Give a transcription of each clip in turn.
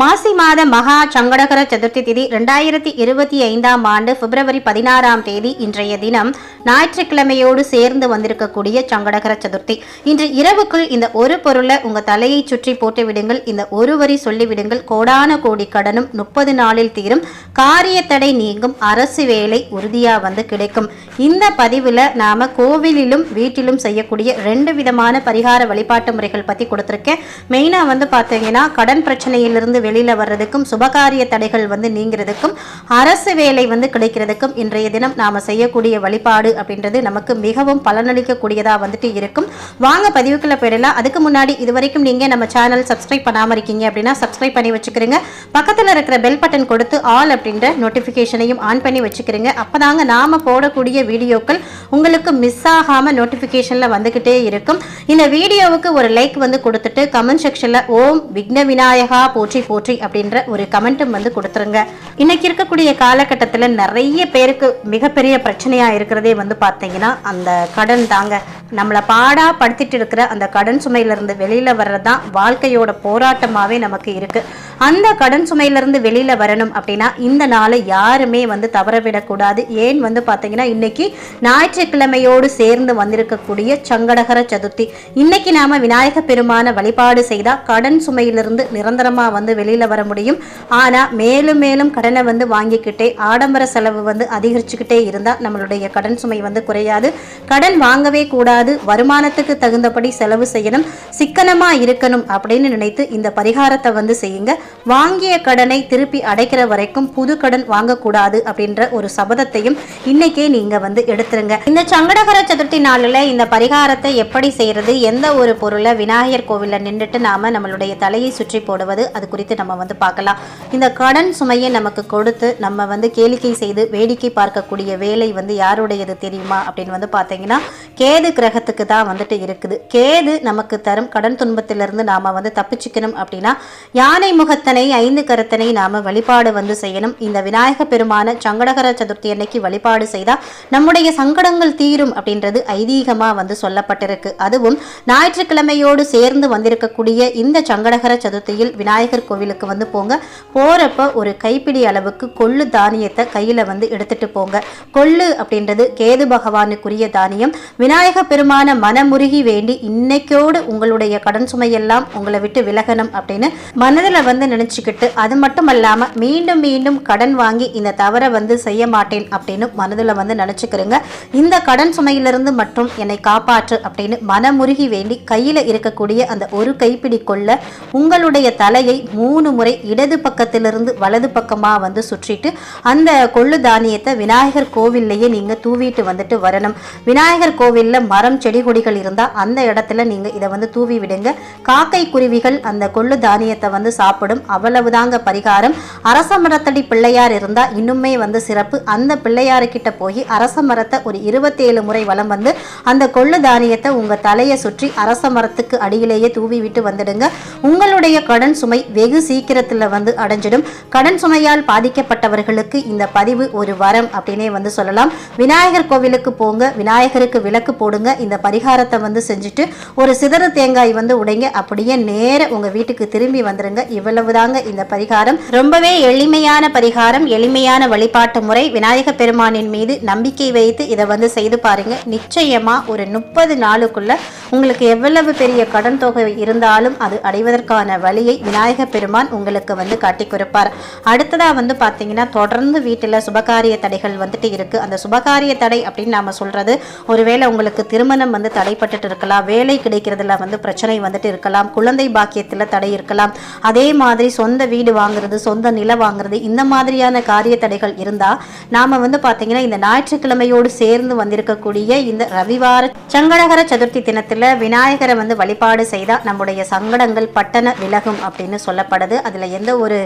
மாசி மாத மகா சங்கடகர சதுர்த்தி திதி ரெண்டாயிரத்தி இருபத்தி ஐந்தாம் ஆண்டு பிப்ரவரி பதினாறாம் தேதி இன்றைய தினம் ஞாயிற்றுக்கிழமையோடு சேர்ந்து வந்திருக்கக்கூடிய சங்கடகர சதுர்த்தி. இன்று இரவுக்குள் இந்த ஒரு பொருளை உங்க தலையை சுற்றி போட்டு விடுங்கள் இந்த ஒரு வரி சொல்லிவிடுங்கள். கோடான கோடி கடனும் முப்பது நாளில் தீரும். காரிய தடை நீங்கும். அரசு வேலை உறுதியா வந்து கிடைக்கும். இந்த பதிவில் நாம கோவிலிலும் வீட்டிலும் செய்யக்கூடிய ரெண்டு விதமான பரிகார வழிபாட்டு முறைகள் பத்தி கொடுத்துருக்கேன். மெயினா வந்து பார்த்தீங்கன்னா கடன் பிரச்சனையிலிருந்து வெளியில வர்றதுக்கும் சுபகாரிய தடைகள் வந்து நீங்கிறதுக்கும் அரசு வேலை வந்து கிடைக்கிறதுக்கும் இன்றைய தினம் நாம செய்யக்கூடிய வழிபாடு அப்படின்றது நமக்கு மிகவும் பலனளிக்கக்கூடியதா வந்துட்டு இருக்கும். வாங்க பதிவுக்குள்ள போயிடலாம். அதுக்கு முன்னாடி இது வரைக்கும் நீங்க நம்ம சேனல் சப்ஸ்கிரைப் பண்ணாம இருக்கீங்க அப்படின்னா சப்ஸ்கிரைப் பண்ணி வச்சுக்கிறீங்க. பக்கத்துல இருக்கிற பெல் பட்டன் கொடுத்து ஆல் அப்படின்ற நோட்டிபிகேஷனையும் ஆன் பண்ணி வச்சுக்கிறீங்க. அப்பதாங்க நாம போடக்கூடிய வீடியோக்கள் உங்களுக்கு மிஸ் ஆகாம நோட்டிபிகேஷன்ல வந்துகிட்டே இருக்கும். இந்த வீடியோவுக்கு ஒரு லைக் வந்து கொடுத்துட்டு கமெண்ட் செக்ஷன்ல ஓம் விக்ன விநாயகா போற்றி போற்றி அப்படின்ற ஒரு கமெண்ட்டும் வந்து கொடுத்துருங்க. இன்னைக்கு இருக்கக்கூடிய காலகட்டத்தில் நிறைய பேருக்கு மிகப்பெரிய பிரச்சனையா இருக்கிறதே வந்து பார்த்தீங்கன்னா அந்த கடன் தாங்க. நம்மளை பாடாக படுத்திட்டு இருக்கிற அந்த கடன் சுமையிலிருந்து வர்றது தான் வாழ்க்கையோட போராட்டமாகவே நமக்கு இருக்குது அந்த கடன் சுமையிலிருந்து வெளியில் வரணும் அப்படின்னா இந்த நாளை யாருமே வந்து தவறவிடக்கூடாது ஏன் வந்து பார்த்தீங்கன்னா இன்னைக்கு ஞாயிற்றுக்கிழமையோடு சேர்ந்து வந்திருக்கக்கூடிய சங்கடகர சதுர்த்தி. இன்னைக்கு நாம் விநாயக பெருமான வழிபாடு செய்தால் கடன் சுமையிலிருந்து நிரந்தரமாக வந்து வெளியில் வர முடியும். ஆனால் மேலும் மேலும் கடனை வந்து வாங்கிக்கிட்டே ஆடம்பர செலவு வந்து அதிகரிச்சுக்கிட்டே இருந்தால் நம்மளுடைய கடன் சுமை வந்து குறையாது. கடன் வாங்கவே கூடாது. வருமானத்துக்கு தகுந்தபடி செலவு செய்யணும். சிக்கனமா இருக்கணும் அப்படின்னு நினைத்து இந்த பரிகாரத்தை வந்து செய்யுங்க. வாங்கிய கடனை திருப்பி அடைக்கிற வரைக்கும் புது கடன் வாங்கக்கூடாது அப்படின்ற ஒரு சபதத்தையும் இன்னைக்கே நீங்க வந்து எடுத்துருங்க. இந்த சங்கடகர சதுர்த்தி நாளில் இந்த பரிகாரத்தை எப்படி செய்யறது எந்த ஒரு பொருளை விநாயகர் கோவிலில் நின்றுட்டு நாம நம்மளுடைய தலையை சுற்றி போடுவது அது குறித்து நம்ம வந்து பார்க்கலாம். இந்த கடன் சுமையை நமக்கு கொடுத்து நம்ம வந்து கேளிக்கை செய்து வேடிக்கை பார்க்கக்கூடிய வேலை வந்து யாருடையது தெரியுமா அப்படின்னு வந்து பார்த்தீங்கன்னா கேது கிரகத்துக்கு தான் வந்துட்டு இருக்குது. கேது நமக்கு தரும் கடன் துன்பத்திலிருந்து நாம வந்து தப்பிச்சுக்கணும் அப்படின்னா யானை முகத்தனை ஐந்து கருத்தனை நாம வழிபாடு வந்து செய்யணும். இந்த விநாயக பெருமான சங்கடகர சதுர்த்தி அன்னைக்கு வழிபாடு செய்தால் நம்முடைய சங்கடங்கள் தீரும் அப்படின்றது ஐதீகமாக வந்து சொல்லப்பட்டிருக்கு. அதுவும் ஞாயிற்றுக்கிழமையோடு சேர்ந்து வந்திருக்கக்கூடிய இந்த சங்கடகர சதுர்த்தியில் விநாயகர் கோவிலுக்கு வந்து போங்க. போறப்ப ஒரு கைப்பிடி அளவுக்கு கொள்ளு தானியத்தை கையில வந்து எடுத்துட்டு போங்க. கொள்ளு அப்படின்றது கேது பகவானுக்குரிய தானியம். விநாயகர் பெருமான மனமுருகி வேண்டி இன்னைக்கோடு உங்களுடைய கடன் சுமையெல்லாம் உங்களை விட்டு விலகணும் அப்படின்னு மனதில் வந்து நினச்சிக்கிட்டு அது மட்டும் இல்லாமல் மீண்டும் மீண்டும் கடன் வாங்கி இந்த தவறை வந்து செய்ய மாட்டேன் அப்படின்னு மனதில் வந்து நினச்சிக்கிறேங்க. இந்த கடன் சுமையிலிருந்து மட்டும் என்னை காப்பாற்று அப்படின்னு மனமுருகி வேண்டி கையில் இருக்கக்கூடிய அந்த ஒரு கைப்பிடி கொள்ள உங்களுடைய தலையை மூணு முறை இடது பக்கத்திலிருந்து வலது பக்கமாக வந்து சுற்றிட்டு அந்த கொள்ளு தானியத்தை விநாயகர் கோவில்லையே நீங்கள் தூவிட்டு வந்துட்டு வரணும். விநாயகர் கோவிலில் மர மரம் செடி கொடிகள் இருந்தால் அந்த இடத்துல நீங்கள் இதை வந்து தூவி விடுங்க. காக்கை குருவிகள் அந்த கொள்ளு தானியத்தை வந்து சாப்பிடும். அவ்வளவுதாங்க பரிகாரம். அரச மரத்தடி பிள்ளையார் இருந்தால் இன்னுமே வந்து சிறப்பு. அந்த பிள்ளையாருக்கிட்ட போய் அரச மரத்தை ஒரு இருபத்தேழு முறை வலம் வந்து அந்த கொள்ளு தானியத்தை உங்கள் தலையை சுற்றி அரச மரத்துக்கு அடியிலேயே தூவி விட்டு வந்துடுங்க. உங்களுடைய கடன் சுமை வெகு சீக்கிரத்தில் வந்து அடைஞ்சிடும். கடன் சுமையால் பாதிக்கப்பட்டவர்களுக்கு இந்த பதிவு ஒரு வரம் அப்படின்னே வந்து சொல்லலாம். விநாயகர் கோவிலுக்கு போங்க. விநாயகருக்கு விளக்கு போடுங்க. இந்த பரிகாரத்தை வந்து செஞ்சுட்டு ஒரு சிதறு தேங்காய் வந்து உடைங்க. அப்படியே நேர உங்க வீட்டுக்கு திரும்பி வந்துருங்க. இவ்வளவுதாங்க இந்த பரிகாரம். ரொம்பவே எளிமையான பரிகாரம் எளிமையான வழிபாட்டு முறை. விநாயக பெருமானின் மீது நம்பிக்கை வைத்து இதை வந்து செய்து பாருங்க. நிச்சயமா ஒரு முப்பது நாளுக்குள்ள உங்களுக்கு எவ்வளவு பெரிய கடன் தொகை இருந்தாலும் அது அடைவதற்கான வழியை விநாயக பெருமான் உங்களுக்கு வந்து காட்டி கொடுப்பார். அடுத்ததாக வந்து பார்த்தீங்கன்னா தொடர்ந்து வீட்டில் சுபகாரிய தடைகள் வந்துட்டு இருக்குது அந்த சுபகாரிய தடை அப்படின்னு நாம் சொல்கிறது ஒருவேளை உங்களுக்கு திருமணம் வந்து தடைப்பட்டுட்டு இருக்கலாம் வேலை கிடைக்கிறதுல வந்து பிரச்சனை வந்துட்டு இருக்கலாம் குழந்தை பாக்கியத்தில் தடை இருக்கலாம். அதே மாதிரி சொந்த வீடு வாங்குறது சொந்த நிலம் வாங்குறது இந்த மாதிரியான காரிய தடைகள் இருந்தால் நாம் வந்து பார்த்தீங்கன்னா இந்த ஞாயிற்றுக்கிழமையோடு சேர்ந்து வந்திருக்கக்கூடிய இந்த ரவிவார சங்கடகர சதுர்த்தி தினத்தில் விநாயகரை வந்து வழிபாடு செய்தால் நம்முடைய சங்கடங்கள் பட்டன விலகும் அப்படின்னு சொல்லப்படுது. அதில் எந்த ஒரு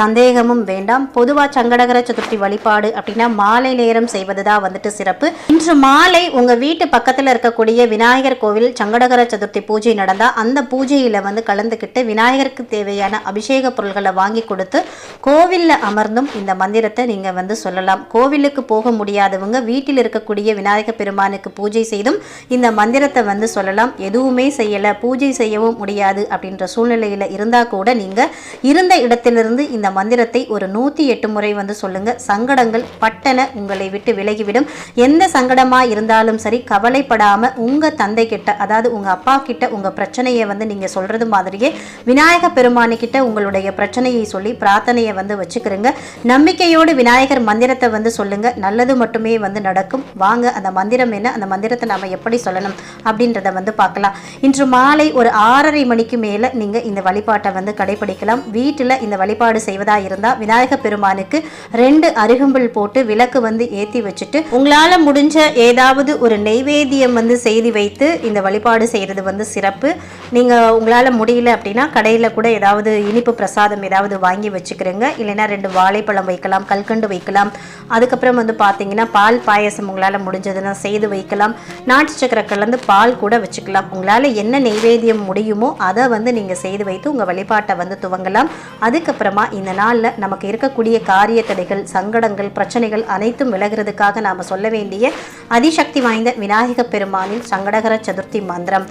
சந்தேகமும் வேண்டாம். பொதுவாக சங்கடகர சதுர்த்தி வழிபாடு அப்படின்னா மாலை நேரம் செய்வது தான் வந்துட்டு சிறப்பு. இன்று மாலை உங்கள் வீட்டு பக்கத்தில் இருக்கக்கூடிய விநாயகர் கோவில் சங்கடகர சதுர்த்தி பூஜை நடந்தால் அந்த பூஜையில் வந்து கலந்துக்கிட்டு விநாயகருக்கு தேவையான அபிஷேக பொருள்களை வாங்கி கொடுத்து கோவிலில் அமர்ந்தும் இந்த மந்திரத்தை நீங்கள் வந்து சொல்லலாம். கோவிலுக்கு போக முடியாதவங்க வீட்டில் இருக்கக்கூடிய விநாயகர் பெருமானுக்கு பூஜை செய்தும் இந்த மந்திரத்தை வந்து சொல்லலாம். எதுவுமே செய்யலை பூஜை செய்யவும் முடியாது அப்படின்ற சூழ்நிலையில் இருந்தால் கூட நீங்கள் இருந்த இடத்திலிருந்து இந்த மந்திரத்தை ஒரு நூற்றி எட்டு முறை வந்து சொல்லுங்க. சங்கடங்கள் பட்டன உங்களை விட்டு விலகிவிடும். எந்த சங்கடமாக இருந்தாலும் சரி கவலைப்படாமல் உங்கள் தந்தை கிட்ட அதாவது உங்கள் அப்பா கிட்ட உங்கள் பிரச்சனையை வந்து நீங்கள் சொல்கிறது மாதிரியே விநாயக பெருமானிக்கிட்ட உங்களுடைய பிரச்சனையை சொல்லி பிரார்த்தனையை வந்து வச்சுக்கிறோங்க. நம்பிக்கையோடு விநாயகர் மந்திரத்தை வந்து சொல்லுங்க. நல்லது மட்டுமே வந்து நடக்கும். வாங்க அந்த மந்திரம் என்ன அந்த மந்திரத்தை நாம எப்படி சொல்லணும் அப்படின்றத வந்து பார்க்கலாம். இன்று மாலை ஒரு ஆறரை மணிக்கு மேலே நீங்கள் இந்த வழிபாட்டை வந்து கடைபிடிக்கலாம். வீட்டில் இந்த வழிபாடு செய்வதா இருந்தால் விநாயக பெருமானுக்கு ரெண்டு அருகம்புல் போட்டு விளக்கு வந்து ஏற்றி வச்சுட்டு உங்களால் முடிஞ்ச ஏதாவது ஒரு நெய்வேத்தியம் வந்து செய்து வைத்து இந்த வழிபாடு செய்கிறது வந்து சிறப்பு. நீங்கள் உங்களால் முடியல அப்படின்னா கடையில் கூட ஏதாவது இனிப்பு பிரசாதம் ஏதாவது வாங்கி வச்சுக்கிறேங்க. இல்லைன்னா ரெண்டு வாழைப்பழம் வைக்கலாம் கல்கண்டு வைக்கலாம். அதுக்கப்புறம் வந்து பார்த்தீங்கன்னா பால் பாயசம் உங்களால் முடிஞ்சதுன்னா செய்து வைக்கலாம். நாட்டு சக்கரை கலந்து பால் கூட வச்சுக்கலாம். உங்களால் என்ன நெய்வேத்தியம் முடியுமோ அதை வந்து நீங்கள் செய்து வைத்து உங்கள் வழிபாட்டை வந்து துவங்கலாம். அதுக்கப்புறமா இந்த நாளில் நமக்கு இருக்கக்கூடிய காரிய தடைகள் சங்கடங்கள் பிரச்சனைகள் அனைத்தும் விலகிறதுக்காக நாம் சொல்ல வேண்டிய அதிசக்தி வாய்ந்த விநாயக பெருமானின் சங்கடகர சதுர்த்தி மந்திரம்.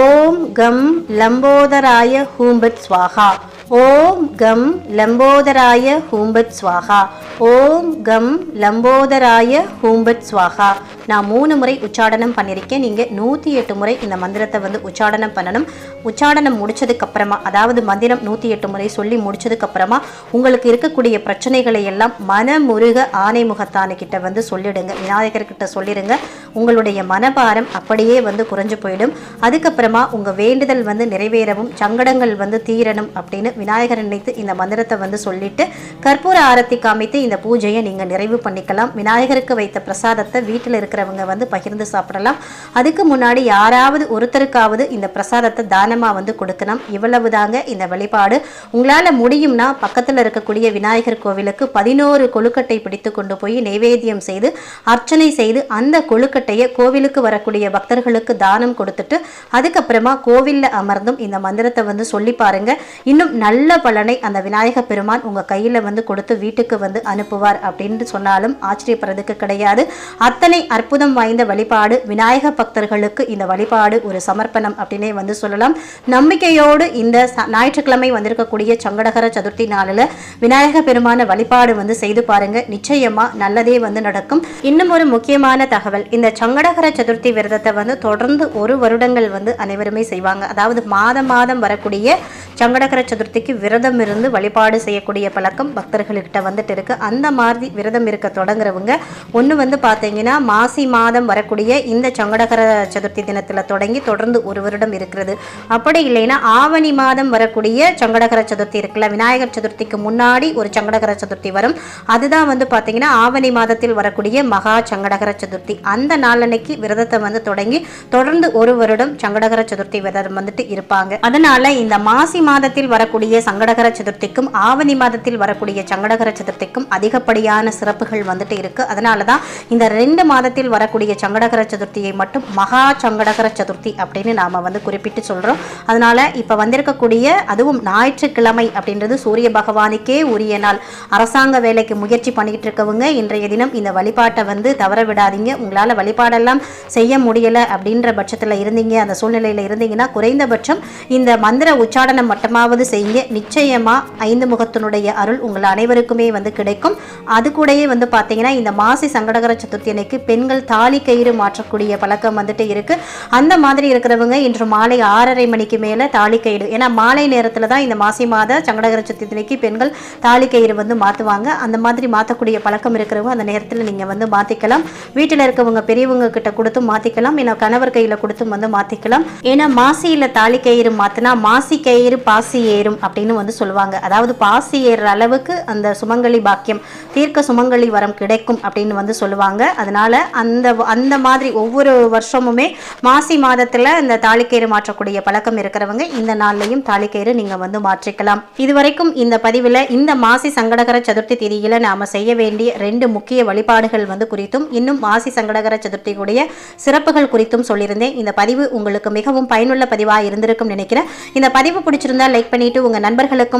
ஓம் கம் லம்போதராய ஹூம்பத் ஸ்வாகா. ஓம் கம் லம்போதராய ஹூம்பத் ஸ்வாகா. ஓம் கம் லம்போதராய ஹூம்பத் ஸ்வாகா. நான் மூணு முறை உச்சாடனம் பண்ணியிருக்கேன். நீங்கள் நூற்றி எட்டு முறை இந்த மந்திரத்தை வந்து உச்சாடனம் பண்ணணும். உச்சாடனம் முடித்ததுக்கப்புறமா அதாவது மந்திரம் நூற்றி எட்டு முறை சொல்லி முடித்ததுக்கப்புறமா உங்களுக்கு இருக்கக்கூடிய பிரச்சனைகளை எல்லாம் மனமுருக ஆனை முகத்தானு வந்து சொல்லிடுங்க. விநாயகர்கிட்ட சொல்லிடுங்க உங்களுடைய மனபாரம் அப்படியே வந்து குறைஞ்சு போயிடும். அதுக்கப்புறமா உங்கள் வேண்டுதல் வந்து நிறைவேறவும் சங்கடங்கள் வந்து தீரணும் அப்படின்னு விநாயகர் நினைத்து இந்த மந்திரத்தை வந்து சொல்லிட்டு கற்பூர ஆரத்தி காமித்து இந்த பூஜையை நீங்கள் நிறைவு பண்ணிக்கலாம். விநாயகருக்கு வைத்த பிரசாதத்தை வீட்டில் இருக்கிறவங்க வந்து பகிர்ந்து சாப்பிடலாம். அதுக்கு முன்னாடி யாராவது ஒருத்தருக்காவது இந்த பிரசாதத்தை தானமாக வந்து கொடுக்கணும். இவ்வளவு தாங்க இந்த வழிபாடு. உங்களால் முடியும்னா பக்கத்தில் இருக்கக்கூடிய விநாயகர் கோவிலுக்கு பதினோரு கொழுக்கட்டை பிடித்து கொண்டு போய் நைவேத்தியம் செய்து அர்ச்சனை செய்து அந்த கொழுக்கட்டையை கோவிலுக்கு வரக்கூடிய பக்தர்களுக்கு தானம் கொடுத்துட்டு அதுக்கப்புறமா கோவிலில் அமர்ந்தும் இந்த மந்திரத்தை வந்து சொல்லி பாருங்க. இன்னும் நல்ல பலனை அந்த விநாயக பெருமான் உங்கள் கையில் வந்து கொடுத்து வீட்டுக்கு வந்து அனுப்புவார் அப்படின்னு சொன்னாலும் ஆச்சரியப்படுறதுக்கு கிடையாது. அத்தனை அற்புதம் வாய்ந்த வழிபாடு விநாயக பக்தர்களுக்கு இந்த வழிபாடு ஒரு சமர்ப்பணம் அப்படின்னே வந்து சொல்லலாம். நம்பிக்கையோடு இந்த ஞாயிற்றுக்கிழமை வந்திருக்கக்கூடிய சங்கடகர சதுர்த்தி நாளில் விநாயக பெருமான வழிபாடு வந்து செய்து பாருங்க. நிச்சயமா நல்லதே வந்து நடக்கும். இன்னும் ஒரு முக்கியமான தகவல். இந்த சங்கடகர சதுர்த்தி விரதத்தை வந்து தொடர்ந்து ஒரு வருடங்கள் வந்து அனைவருமே செய்வாங்க. அதாவது மாதம் மாதம் வரக்கூடிய சங்கடகர சதுர்த்திக்கு விரதம் இருந்து வழிபாடு செய்யக்கூடிய பழக்கம் பக்தர்கள்கிட்ட வந்துட்டு இருக்கு அந்த மாதிரி விரதம் இருக்க தொடங்குறவங்க ஒன்று வந்து பார்த்தீங்கன்னா மாசி மாதம் வரக்கூடிய இந்த சங்கடகர சதுர்த்தி தினத்தில் தொடங்கி தொடர்ந்து ஒரு வருடம் இருக்கிறது. அப்படி இல்லைன்னா ஆவணி மாதம் வரக்கூடிய சங்கடகர சதுர்த்தி இருக்குல்ல விநாயகர் சதுர்த்திக்கு முன்னாடி ஒரு சங்கடகர சதுர்த்தி வரும். அதுதான் வந்து பார்த்தீங்கன்னா ஆவணி மாதத்தில் வரக்கூடிய மகா சங்கடகர சதுர்த்தி. அந்த நாளன்னைக்கு விரதத்தை வந்து தொடங்கி தொடர்ந்து ஒரு வருடம் சங்கடகர சதுர்த்தி விரதம் வந்துட்டு இருப்பாங்க. அதனால இந்த மாசி மாதத்தில் வரக்கூடிய சங்கடகர சதுர்த்திக்கும் ஆவணி மாதத்தில் வரக்கூடிய சங்கடகர சதுர்த்திக்கும் அதிகப்படியான சிறப்புகள் வந்துட்டு இருக்கு. அதனால தான் இந்த ரெண்டு மாதத்தில் வரக்கூடிய சங்கடகர சதுர்த்தியை மட்டும் மகா சங்கடகர சதுர்த்தி அப்படின்னு நாம வந்து குறிப்பிட்டு சொல்றோம். அதனால இப்போ வந்திருக்கக்கூடிய அதுவும் ஞாயிற்றுக்கிழமை அப்படின்றது சூரிய பகவானுக்கே உரிய நாள். அரசாங்க வேலைக்கு முயற்சி பண்ணிட்டு இருக்கவங்க இன்றைய தினம் இந்த வழிபாட்டை வந்து தவற விடாதீங்க. உங்களால் வழிபாடெல்லாம் செய்ய முடியல அப்படின்ற பட்சத்தில் இருந்தீங்க அந்த சூழ்நிலையில் இருந்தீங்கன்னா குறைந்தபட்சம் இந்த மந்திர உச்சாடனம் மட்டுமாவது செய்யுங்க. நிச்சயம் ஐந்து முகத்தினுடைய அருள் உங்கள் அனைவருக்குமே வந்து கிடைக்கும். அது கூடயே வந்து பார்த்தீங்கன்னா இந்த மாசி சங்கடகர சதுர்த்தி அன்னைக்கு பெண்கள் தாலி கயிறு மாற்றக்கூடிய பழக்கம் வந்துட்டு இருக்கு. அந்த மாதிரி இருக்கிறவங்க இன்று மாலை ஆறரை மணிக்கு மேலே தாலி கயிறு. ஏன்னா மாலை நேரத்தில் தான் இந்த மாசி மாத சங்கடகர சதுர்த்தி அன்னைக்கு பெண்கள் தாலி கயிறு வந்து மாற்றுவாங்க அந்த மாதிரி மாற்றக்கூடிய பழக்கம் இருக்கிறவங்க அந்த நேரத்தில் நீங்கள் வந்து மாற்றிக்கலாம் வீட்டில் இருக்கவங்க பெரியவங்க கிட்ட கொடுத்து மாற்றிக்கலாம் ஏன்னா கணவர் கையில் கொடுத்து வந்து மாற்றிக்கலாம் ஏன்னா மாசியில் தாலி கயிறு மாற்றினா மாசி கயிறு பாசி ஏறும் அப்படின்னு வந்து சொல்லுவாங்க. சொல்லுவாங்க. அதாவது பாசி ஏறுற அளவுக்கு அந்த சுமங்கலி பாக்கியம் தீர்க்க சுமங்கலி வரம் கிடைக்கும் அப்படின்னு வந்து சொல்லுவாங்க. அதனால அந்த அந்த மாதிரி ஒவ்வொரு வருஷமுமே மாசி மாதத்தில் இந்த தாலிக்கயிறு மாற்றக்கூடிய பழக்கம் இருக்கிறவங்க இந்த நாள்லையும் தாலிக்கயிறு நீங்கள் வந்து மாற்றிக்கலாம். இதுவரைக்கும் இந்த பதிவில் இந்த மாசி சங்கடகர சதுர்த்தி திதியில் நாம் செய்ய வேண்டிய ரெண்டு முக்கிய வழிபாடுகள் வந்து குறித்தும் இன்னும் மாசி சங்கடகர சதுர்த்தியுடைய சிறப்புகள் குறித்தும் சொல்லியிருந்தேன். இந்த பதிவு உங்களுக்கு மிகவும் பயனுள்ள பதிவாக இருந்திருக்கும் நினைக்கிறேன். இந்த பதிவு பிடிச்சிருந்தா லைக் பண்ணிட்டு உங்கள் நண்பர்களுக்கும்